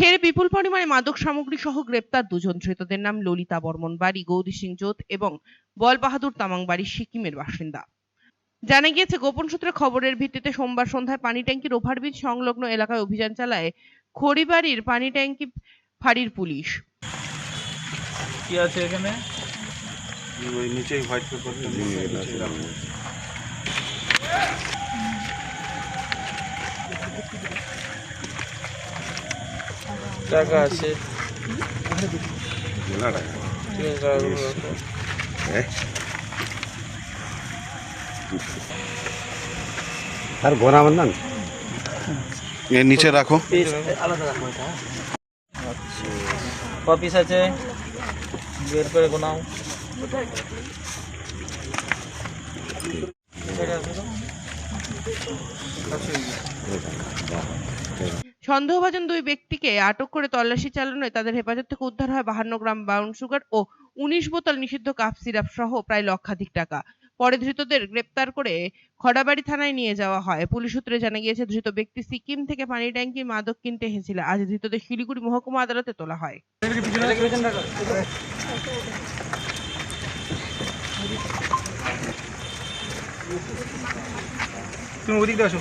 ফের বিপুল পরিমাণে মাদক সামগ্রী সহ গ্রেপ্তার দুজন ধৃতদের নাম ললিতা বর্মন বাড়ি গৌরী সিং জোত এবং বল বাহাদুর তামাং বাড়ি সিকিমের বাসিন্দা। জানা গিয়েছে গোপন সূত্রে খবরের ভিত্তিতে সোমবার সন্ধ্যায় পানি ট্যাঙ্কির ওভারব্রিজ সংলগ্ন এলাকায় অভিযান চালায় খড়িবাড়ির পানি ট্যাঙ্কি ফাঁড়ির পুলিশ। কি আছে এখানে? ওই নিচেই হোয়াইট পেপার। টাকা আছে। ঠিক আছে টাকাগুলো রাখো। আর গোনা বন্ধন এর নিচে রাখো। ক পিস আছে বের করে গোনাও। সন্দেহভাজন দুই ব্যক্তিকে আটক করে তল্লাশি চালানোয় তাদের হেফাজত থেকে উদ্ধার হয় বাহান্ন গ্রাম ব্রাউন সুগার ও উনিশ বোতল নিষিদ্ধ কাপ সিরাপ সহ প্রায় লক্ষাধিক টাকা। পরে ধৃতদের গ্রেপ্তার করে খড়াবাড়ি থানায় নিয়ে যাওয়া হয়। পুলিশ সূত্রে জানা গিয়েছে, ধৃত ব্যক্তি সিকিম থেকে পানি ট্যাঙ্কি মাদক কিনতে এসেছিল। আজ ধৃতদের শিলিগুড়ি মহকুমা আদালতে তোলা হয়। তুমি ওদিকে আসো।